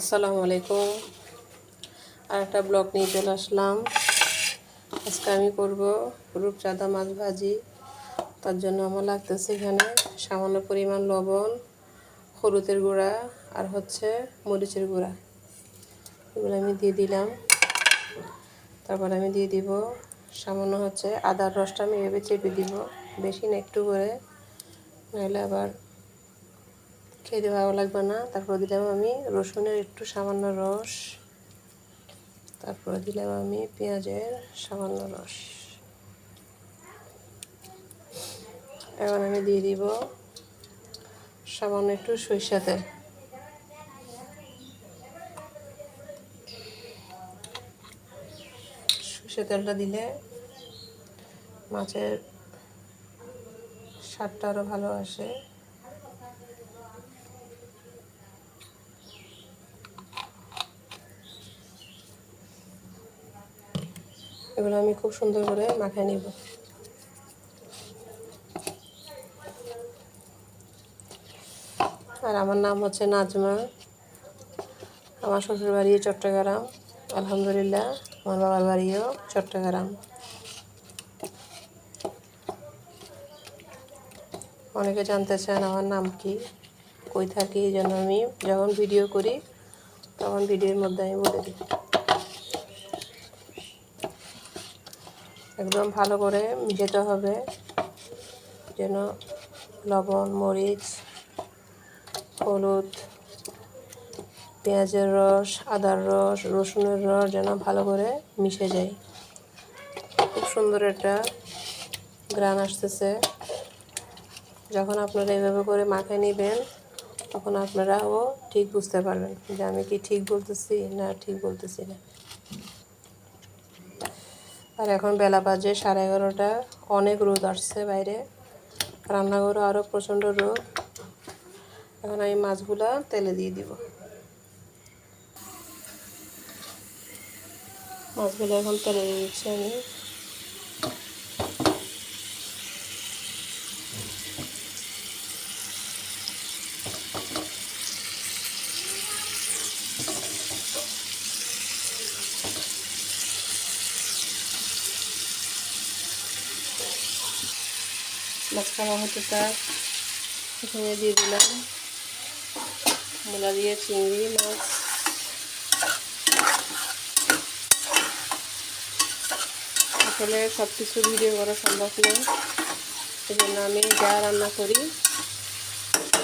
আসসালামু আলাইকুম। আর একটা ব্লগ নিয়ে চলে আসলাম। আজকে আমি করব রূপচাঁদা মাছ ভাজি। তার জন্য আমার লাগতেছে এখানে সামান্য পরিমাণ লবণ, হলুদের গুঁড়া আর হচ্ছে মরিচের গুঁড়া। এগুলো আমি দিয়ে দিলাম। তারপর আমি দিয়ে দিব সামান্য হচ্ছে আদার রসটা আমি এভাবে চেপে দিব, বেশি না একটু করে। নাহলে আবার খেতে ভালো লাগবে না। তারপরে দিলাম আমি রসুনের একটু সামান্য রস। তারপরে দিলাম আমি পেঁয়াজের সামান্য রস। এখন আমি দিয়ে দিব সামান্য একটু সরিষা তেল। সরিষা তেলটা দিলে মাছের স্বাদটা আরও ভালো আসে। এগুলো আমি খুব সুন্দর করে মাখায় নিব। আর আমার নাম হচ্ছে নাজমা। আমার শ্বশুর বাড়ি চট্টগ্রাম। আলহামদুলিল্লাহ, আমার বাবার বাড়িও চট্টগ্রাম। অনেকে জানতে চান আমার নাম কি, কই থাকি, এই জন্য আমি যখন ভিডিও করি, তখন ভিডিওর মধ্যে আমি বলে দিই। একদম ভালো করে মিশাতে হবে। যেন লবণ, মরিচ, হলুদ, পেঁয়াজের রস, আদার রস, রসুনের রস যেন ভালো করে মিশে যায়। খুব সুন্দর একটা গ্রান আসতেছে। যখন আপনারা এভাবে করে মাখায় নেবেন, তখন আপনারাও ঠিক বুঝতে পারবেন যে আমি কি ঠিক বলতেছি না ঠিক বলতেছি না। আর এখন বেলা বাজে সাড়ে এগারোটা। অনেক রোদ আসছে বাইরে। রান্নাঘরও আরও প্রচণ্ড রোদ। এখন আমি মাছগুলো তেলে দিয়ে দিব। মাছগুলো এখন তেলে দিয়ে দিচ্ছি আমি। মাছ খাওয়া হতে তার এখানে দিয়ে দিলাম। মূলা দিয়ে চিংড়ি, মাছ। আসলে সব কিছু ভিডিও করা সম্ভব নয় এই জন্য আমি যা রান্না করি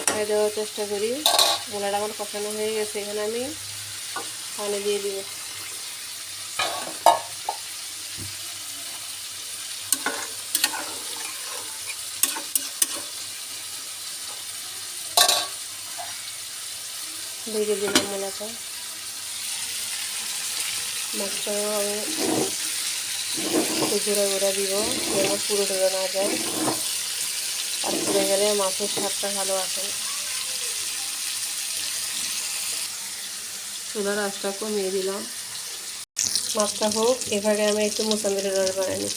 খাই দেওয়ার চেষ্টা করি। মূলাটা আমার কষানো হয়ে গেছে, এখানে আমি পানি দিয়ে দিব। ভেজে দিলাম মূলাটা। মাছটাও আমি ঘুরে ঘুরে দিব, যেন পুরো ধরে না যায়। আর পুড়ে গেলে মাছের স্বাদটা ভালো আসে চুলার আঁচটা কমিয়ে দিলাম। মাছটা হোক, এভাবে আমি একটু মোসাম্বিরের রস বানাই নিই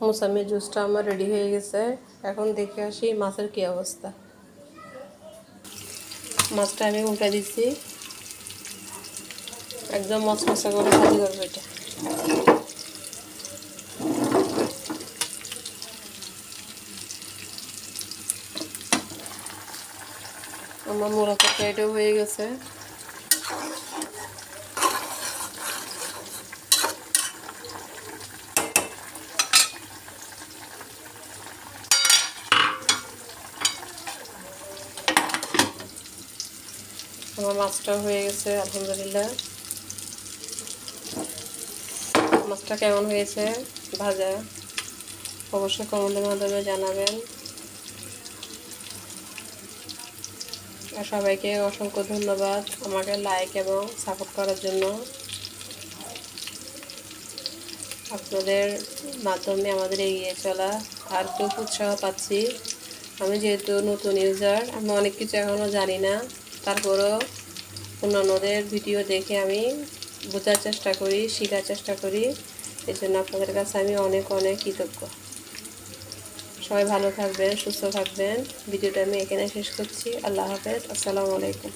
মোসাম্মি জুসটা আমার রেডি হয়ে গেছে। এখন দেখে আসি মাছের কি অবস্থা। মাছটা আমি উল্টে দিচ্ছি। একদম মশমশা করে ভাজি করব এটা। আমার মোড়া তরকারিটাও হয়ে গেছে। আমার মাছটাও হয়ে গেছে, আলহামদুলিল্লাহ। মাছটা কেমন হয়েছে? ভাজা। অবশ্যই কমেন্টের মাধ্যমে জানাবেন। আর সবাইকে অসংখ্য ধন্যবাদ আমাকে লাইক এবং সাপোর্ট করার জন্য। আপনাদের মাধ্যমে আমাদের এগিয়ে চলা আর খুব উৎসাহ পাচ্ছি। আমি যেহেতু নতুন ইউজার আমি অনেক কিছু এখনও জানি না। তারপরও অন্যান্যদের ভিডিও দেখে আমি বোঝার চেষ্টা করি, শেখার চেষ্টা করি। এই জন্য আপনাদের কাছে আমি অনেক অনেক কৃতজ্ঞ। সবাই ভালো থাকবেন, সুস্থ থাকবেন। ভিডিওটা আমি এখানে শেষ করছি। আল্লাহ হাফেজ। আসসালামু আলাইকুম।